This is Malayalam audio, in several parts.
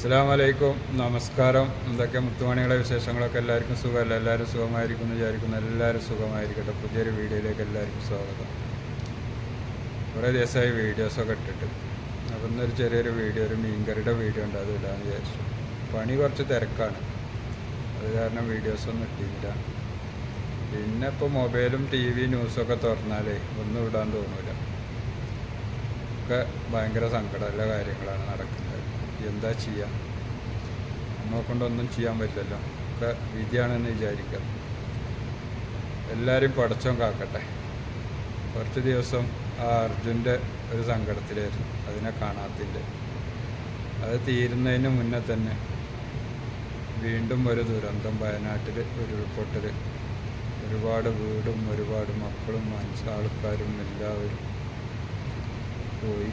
അസ്സാം വലൈക്കും നമസ്കാരം. എന്തൊക്കെ മുത്തുമണികളെ വിശേഷങ്ങളൊക്കെ എല്ലാവർക്കും സുഖമല്ല? എല്ലാവരും സുഖമായിരിക്കും എന്ന് വിചാരിക്കുന്നു. എല്ലാവരും സുഖമായിരിക്കട്ടെ. പുതിയൊരു വീഡിയോയിലേക്ക് എല്ലാവർക്കും സ്വാഗതം. കുറേ ദിവസമായി വീഡിയോസൊക്കെ ഇട്ടിട്ട്. അപ്പം ഇന്നൊരു ചെറിയൊരു വീഡിയോ ഒരു മീൻകറിയുടെ വീഡിയോ ഉണ്ട് അത് ഇടാമെന്ന് വിചാരിച്ചു. പണി കുറച്ച് തിരക്കാണ്. അത് കാരണം വീഡിയോസൊന്നും ഇട്ടിയില്ല പിന്നെ ഇപ്പോൾ മൊബൈലും ടി വി ന്യൂസൊക്കെ തുറന്നാലേ ഒന്നും ഇടാൻ തോന്നില്ല ഒക്കെ ഭയങ്കര സങ്കടമുള്ള കാര്യങ്ങളാണ് നടക്കുന്നത്. എന്താ ചെയ്യുക നമ്മളെ കൊണ്ടൊന്നും ചെയ്യാൻ പറ്റില്ലല്ലോ. ഒക്കെ വിധിയാണെന്ന് വിചാരിക്കാം. എല്ലാവരും പടച്ചോൻ കാക്കട്ടെ. കുറച്ച് ദിവസം ആ അർജുന്റെ ഒരു സങ്കടത്തിലായിരുന്നു. അതിനെ കാണാത്തിന്റെ അത് തീരുന്നതിന് മുന്നേ തന്നെ വീണ്ടും ഒരു ദുരന്തം വയനാട്ടിൽ ഉരുൾപൊട്ടൽ. ഒരുപാട് വീടും ഒരുപാട് മക്കളും മനുഷ്യ ആൾക്കാരും എല്ലാവരും പോയി.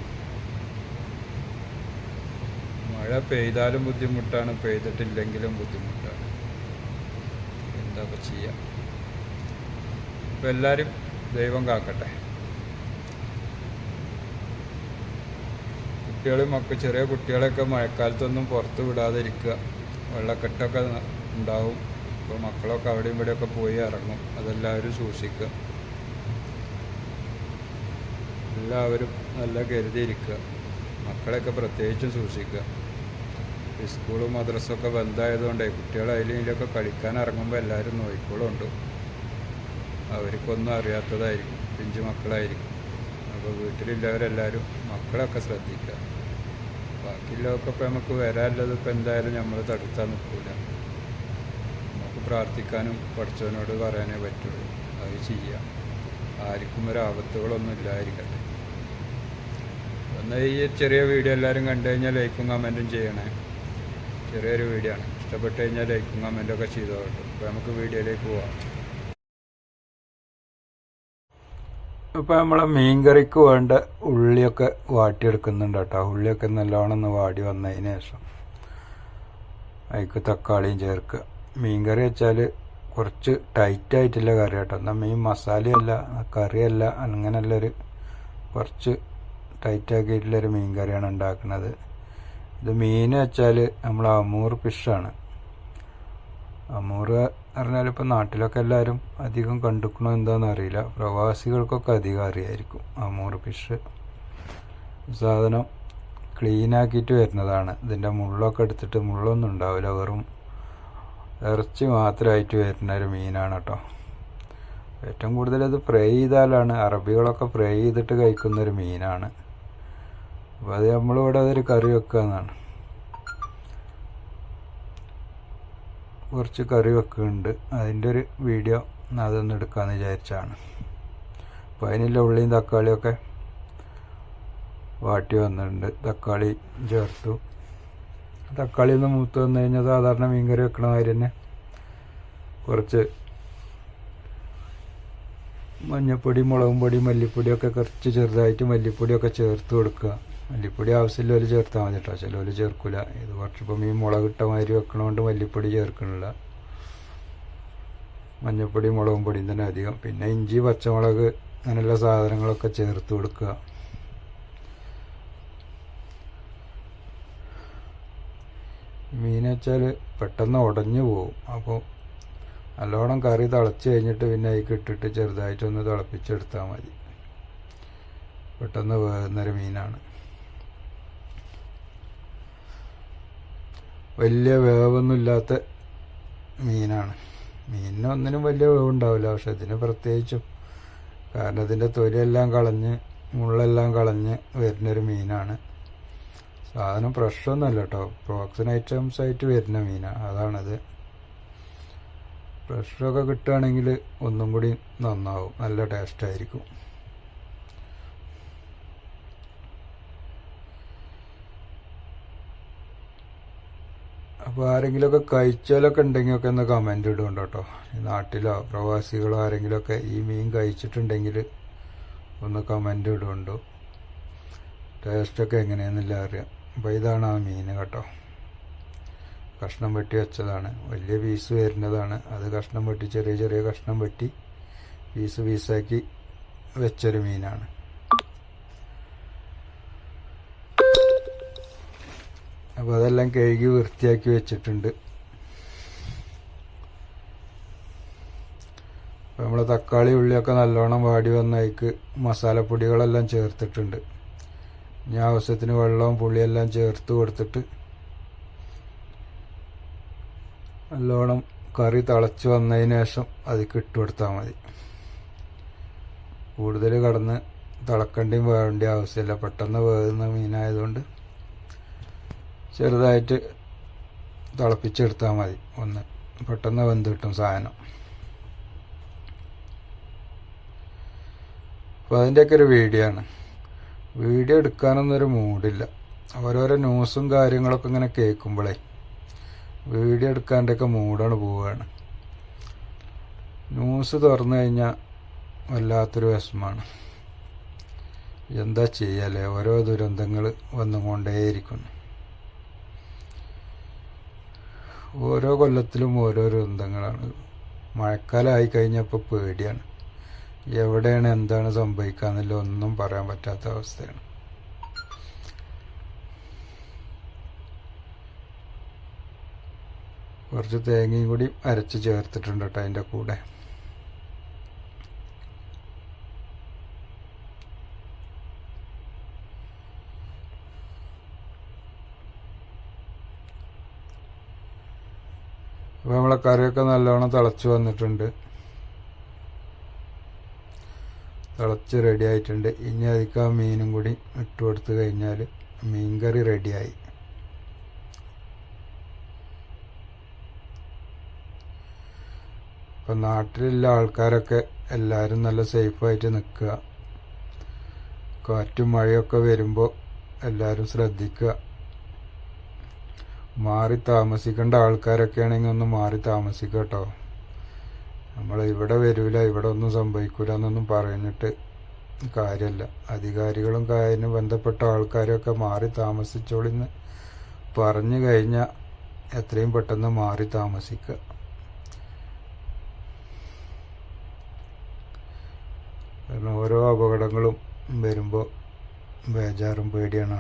മഴ പെയ്താലും ബുദ്ധിമുട്ടാണ് പെയ്തിട്ടില്ലെങ്കിലും ബുദ്ധിമുട്ടാണ്. എന്താ ഇപ്പം ചെയ്യാം? ഇപ്പം എല്ലാവരും ദൈവം കാക്കട്ടെ. കുട്ടികളും മക്ക ചെറിയ കുട്ടികളെയൊക്കെ മഴക്കാലത്തൊന്നും പുറത്ത് വിടാതിരിക്കുക. വെള്ളക്കെട്ടൊക്കെ ഉണ്ടാവും. അപ്പോൾ മക്കളൊക്കെ അവിടെയും ഇവിടെയൊക്കെ പോയി ഇറങ്ങും. അതെല്ലാവരും സൂക്ഷിക്കുക. എല്ലാവരും നല്ല കരുതിയിരിക്കുക. മക്കളെയൊക്കെ പ്രത്യേകിച്ചും സൂക്ഷിക്കുക. സ്കൂളും മദ്രസൊക്കെ ബന്ധമായതുകൊണ്ടേ കുട്ടികൾ അതിലൊക്കെ കളിക്കാൻ ഇറങ്ങുമ്പോൾ എല്ലാവരും നോയിക്കോളുണ്ട്. അവർക്കൊന്നും അറിയാത്തതായിരിക്കും. പിഞ്ചു മക്കളായിരിക്കും. അപ്പോൾ വീട്ടിലുള്ളവരെല്ലാവരും മക്കളൊക്കെ ശ്രദ്ധിക്കുക. ബാക്കിയുള്ളതൊക്കെ ഇപ്പോൾ നമുക്ക് വരാനുള്ളത് ഇപ്പോൾ എന്തായാലും നമ്മൾ തടുത്താൽ നിൽക്കില്ല. നമുക്ക് പ്രാർത്ഥിക്കാനും പഠിച്ചവനോട് പറയാനേ പറ്റുള്ളൂ. അത് ചെയ്യാം ആർക്കും ഒരു ആപത്തുകളൊന്നും ഇല്ലായിരിക്കട്ടെ എന്നാൽ ഈ ചെറിയ വീഡിയോ എല്ലാവരും കണ്ടു കഴിഞ്ഞാൽ ലൈക്കും കമന്റും ചെയ്യണേ. ചെറിയൊരു വീഡിയോ ആണ്. ഇഷ്ടപ്പെട്ട് കഴിഞ്ഞാൽ ലൈക്കും കമന്റും ഒക്കെ ചെയ്തോട്ടെ അപ്പോൾ നമുക്ക് വീഡിയോയിലേക്ക് പോവാം. ഇപ്പോൾ നമ്മളെ മീൻകറിക്ക് വേണ്ട ഉള്ളിയൊക്കെ വാട്ടിയെടുക്കുന്നുണ്ട് കേട്ടോ. ഉള്ളിയൊക്കെ നല്ലോണം ഒന്ന് വാടി വന്നതിന് ശേഷം അതിക്ക് തക്കാളിയും ചേർക്കുക. മീൻകറി വെച്ചാൽ കുറച്ച് ടൈറ്റ് ആയിട്ടുള്ള കറി കേട്ടോ എന്നാൽ മീൻ മസാലയല്ല കറിയല്ല അങ്ങനെയുള്ളൊരു കുറച്ച് ടൈറ്റ് ആക്കിയിട്ടുള്ളൊരു മീൻ കറിയാണ് ഉണ്ടാക്കുന്നത്. ഇത് മീൻ വെച്ചാൽ നമ്മൾ അമൂർ ഫിഷാണ്. അമൂർ പറഞ്ഞാൽ ഇപ്പോൾ നാട്ടിലൊക്കെ എല്ലാവരും അധികം കണ്ടുക്കണോ എന്താണെന്ന് അറിയില്ല. പ്രവാസികൾക്കൊക്കെ അധികം അറിയായിരിക്കും അമൂർ ഫിഷ്. സാധനം ക്ലീനാക്കിയിട്ട് വരുന്നതാണ്. ഇതിന്റെ മുള്ളൊക്കെ എടുത്തിട്ട് മുള്ളൊന്നും ഉണ്ടാവില്ല. വെറും ഇറച്ചി മാത്രമായിട്ട് വരുന്ന ഒരു മീനാണ് കേട്ടോ. ഏറ്റവും കൂടുതൽ ഇത് ഫ്രൈ ചെയ്താലാണ് അറബികളൊക്കെ ഫ്രൈ ചെയ്തിട്ട് കഴിക്കുന്ന ഒരു മീനാണ്. അപ്പോൾ അത് നമ്മളിവിടെ അതൊരു കറി വെക്കുക എന്നാണ് കുറച്ച് കറി വെക്കുന്നുണ്ട്. അതിന്റെ ഒരു വീഡിയോ അതൊന്ന് എടുക്കാമെന്ന് വിചാരിച്ചാണ്. അപ്പോൾ അതിനുള്ള ഉള്ളിയും തക്കാളിയൊക്കെ വാട്ടി വന്നിട്ടുണ്ട്. തക്കാളി ചേർത്തു. തക്കാളി ഒന്ന് മൂത്ത് വന്നു കഴിഞ്ഞാൽ സാധാരണ മീൻകറി വെക്കണ മാതിരി തന്നെ കുറച്ച് മഞ്ഞപ്പൊടി മുളകും പൊടി മല്ലിപ്പൊടിയൊക്കെ കുറച്ച് ചെറുതായിട്ട് മല്ലിപ്പൊടിയൊക്കെ ചേർത്ത് കൊടുക്കുക. മല്ലിപ്പൊടി ആവശ്യമില്ല ഒരു ചേർത്താൽ മതി കേട്ടോ ചിലവർ ചേർക്കില്ല ഇത് കുറച്ചിപ്പം ഈ മുളക് ഇട്ട മാതിരി വെക്കണോണ്ട് മല്ലിപ്പൊടി ചേർക്കണില്ല. മഞ്ഞപ്പൊടി മുളകും പൊടിയും തന്നെ അധികം. പിന്നെ ഇഞ്ചി പച്ചമുളക് അങ്ങനെയുള്ള സാധനങ്ങളൊക്കെ ചേർത്ത് കൊടുക്കുക. മീൻ വെച്ചാൽ പെട്ടെന്ന് ഉടഞ്ഞു പോകും അപ്പോൾ നല്ലോണം കറി തിളച്ച് കഴിഞ്ഞിട്ട് പിന്നെ അതിൽ ഇട്ടിട്ട് ചെറുതായിട്ടൊന്ന് തിളപ്പിച്ചെടുത്താൽ മതി. പെട്ടെന്ന് വേകുന്നൊരു മീനാണ്. വലിയ വേവൊന്നുമില്ലാത്ത മീനാണ്. മീനിന് ഒന്നിനും വലിയ വേവുണ്ടാവില്ല. പക്ഷെ ഇതിന് പ്രത്യേകിച്ചും കാരണം ഇതിന്റെ തൊലിയെല്ലാം കളഞ്ഞ് മുള്ളെല്ലാം കളഞ്ഞ് വരുന്നൊരു മീനാണ്. സാധനം ഫ്രഷൊന്നുമല്ല കേട്ടോ. പ്രോക്സിൻ ഐറ്റംസ് ആയിട്ട് വരുന്ന മീനാണ് അതാണത്. ഫ്രഷൊക്കെ കിട്ടുകയാണെങ്കിൽ ഒന്നും കൂടി നന്നാവും. നല്ല ടേസ്റ്റായിരിക്കും. അപ്പോൾ ആരെങ്കിലുമൊക്കെ കഴിച്ചാലൊക്കെ ഉണ്ടെങ്കിൽ ഒക്കെ ഒന്ന് കമന്റ് ഇടുന്നുണ്ട് കേട്ടോ നാട്ടിലോ പ്രവാസികളോ ആരെങ്കിലുമൊക്കെ ഈ മീൻ കഴിച്ചിട്ടുണ്ടെങ്കിൽ ഒന്ന് കമന്റ് ഇടുന്നുണ്ട് ടേസ്റ്റൊക്കെ എങ്ങനെയാണെന്നില്ല അറിയാം. അപ്പോൾ ഇതാണ് ആ മീൻ കേട്ടോ. കഷ്ണം വെട്ടി വെച്ചതാണ്. വലിയ പീസ് വരുന്നതാണ്. അത് കഷ്ണം വെട്ടി ചെറിയ ചെറിയ കഷ്ണം വെട്ടി പീസ് പീസാക്കി വെച്ചൊരു മീനാണ്. അപ്പോൾ അതെല്ലാം കഴുകി വൃത്തിയാക്കി വെച്ചിട്ടുണ്ട്. അപ്പോൾ നമ്മൾ തക്കാളി ഉള്ളിയൊക്കെ നല്ലോണം വാടി വന്നേക്ക് മസാലപ്പൊടികളെല്ലാം ചേർത്തിട്ടുണ്ട്. ഇനി ആവശ്യത്തിന് വെള്ളവും പുളിയെല്ലാം ചേർത്ത് കൊടുത്തിട്ട് നല്ലോണം കറി തിളച്ച് വന്നതിന് ശേഷം അതിക്ക് ഇട്ട് കൊടുത്താൽ മതി. കൂടുതൽ കടന്ന് തിളക്കേണ്ടിയും വേണ്ട ആവശ്യമില്ല. പെട്ടെന്ന് വേകുന്ന മീനായതുകൊണ്ട് ചെറുതായിട്ട് തിളപ്പിച്ചെടുത്താൽ മതി. ഒന്ന് പെട്ടെന്ന് വെന്ത് കിട്ടും സാധനം. അപ്പോൾ അതിന്റെയൊക്കെ ഒരു വീഡിയോ ആണ്. വീഡിയോ എടുക്കാനൊന്നും ഒരു മൂഡില്ല ഓരോരോ ന്യൂസും കാര്യങ്ങളൊക്കെ ഇങ്ങനെ കേൾക്കുമ്പോഴേ വീഡിയോ എടുക്കാന്റെയൊക്കെ മൂഡാണ് പോവുകയാണ് ന്യൂസ് തുറന്നു കഴിഞ്ഞാൽ വല്ലാത്തൊരു വിഷമാണ്. എന്താ ചെയ്യല്ലേ ഓരോ ദുരന്തങ്ങൾ വന്നുകൊണ്ടേയിരിക്കുന്നു. ഓരോ കൊല്ലത്തിലും ഓരോ ദുരന്തങ്ങളാണ്. മഴക്കാലമായി കഴിഞ്ഞപ്പോൾ പേടിയാണ്. എവിടെയാണ് എന്താണ് സംഭവിക്കാന്നില്ല ഒന്നും പറയാൻ പറ്റാത്ത അവസ്ഥയാണ്. കുറച്ച് തേങ്ങയും കൂടി അരച്ച് ചേർത്തിട്ടുണ്ട് കേട്ടോ അതിന്റെ കൂടെ. അപ്പോൾ നമ്മളെ കറിയൊക്കെ നല്ലോണം തിളച്ച് വന്നിട്ടുണ്ട്. തിളച്ച് റെഡി ആയിട്ടുണ്ട്. ഇനി അതിക്ക് ആ മീനും കൂടി ഇട്ട് കൊടുത്തു കഴിഞ്ഞാൽ മീൻ കറി റെഡിയായി ഇപ്പം നാട്ടിലുള്ള ആൾക്കാരൊക്കെ എല്ലാവരും നല്ല സേഫായിട്ട് നിൽക്കുക. കാറ്റും മഴയൊക്കെ വരുമ്പോൾ എല്ലാവരും ശ്രദ്ധിക്കുക. മാറി താമസിക്കേണ്ട ആൾക്കാരൊക്കെ ആണെങ്കിൽ ഒന്ന് മാറി താമസിക്കുക കേട്ടോ. നമ്മൾ ഇവിടെ വരൂല ഇവിടെ ഒന്നും സംഭവിക്കൂല എന്നൊന്നും പറഞ്ഞിട്ട് കാര്യമല്ല അധികാരികളും കാര്യം ബന്ധപ്പെട്ട ആൾക്കാരൊക്കെ മാറി താമസിച്ചോളിന്ന് പറഞ്ഞു കഴിഞ്ഞാൽ എത്രയും പെട്ടെന്ന് മാറി താമസിക്കുക കാരണം ഓരോ അപകടങ്ങളും വരുമ്പോൾ ബേജാറും പേടിയാണ്.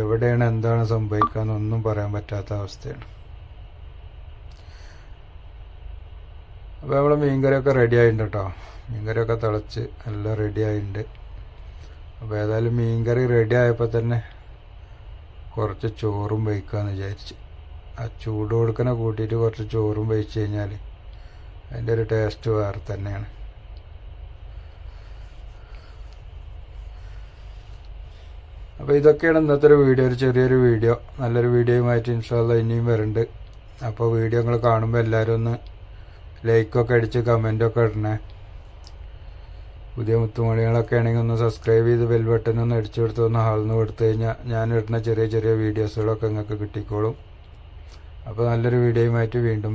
എവിടെയാണ് എന്താണ് സംഭവിക്കാന്നൊന്നും പറയാൻ പറ്റാത്ത അവസ്ഥയാണ്. അപ്പോൾ നമ്മൾ മീൻകറിയൊക്കെ റെഡി ആയിട്ടുണ്ട് കേട്ടോ മീൻകറിയൊക്കെ തിളച്ച് എല്ലാം റെഡി ആയിട്ടുണ്ട് അപ്പോൾ ഏതായാലും മീൻകറി റെഡി ആയപ്പോൾ തന്നെ കുറച്ച് ചോറും വയ്ക്കാമെന്ന് വിചാരിച്ച്. ആ ചൂട് കൊടുക്കണ കൂട്ടിയിട്ട് കുറച്ച് ചോറും വഹിച്ച് കഴിഞ്ഞാൽ അതിന്റെ ഒരു ടേസ്റ്റ് വേറെ തന്നെയാണ്. അപ്പോൾ ഇതൊക്കെയാണ് ഇന്നത്തെ ഒരു വീഡിയോ ഒരു ചെറിയൊരു വീഡിയോ. നല്ലൊരു വീഡിയോയുമായിട്ട് ഇൻഷാല്ല ഇനിയും വരുന്നുണ്ട്. അപ്പോൾ വീഡിയോ നിങ്ങൾ കാണുമ്പോൾ എല്ലാവരും ഒന്ന് ലൈക്കൊക്കെ അടിച്ച് കമന്റൊക്കെ ഇടണേ. പുതിയ മുത്തുമണികളൊക്കെ ആണെങ്കിൽ ഒന്ന് സബ്സ്ക്രൈബ് ചെയ്ത് ബെൽ ബട്ടൺ ഒന്ന് അടിച്ചു കൊടുത്ത് ഒന്ന് ഹാൾന്ന് കൊടുത്തു കഴിഞ്ഞാൽ ഞാൻ ഇടുന്ന ചെറിയ ചെറിയ വീഡിയോസുകളൊക്കെ നിങ്ങൾക്ക് കിട്ടിക്കോളും. അപ്പോൾ നല്ലൊരു വീഡിയോയുമായിട്ട് വീണ്ടും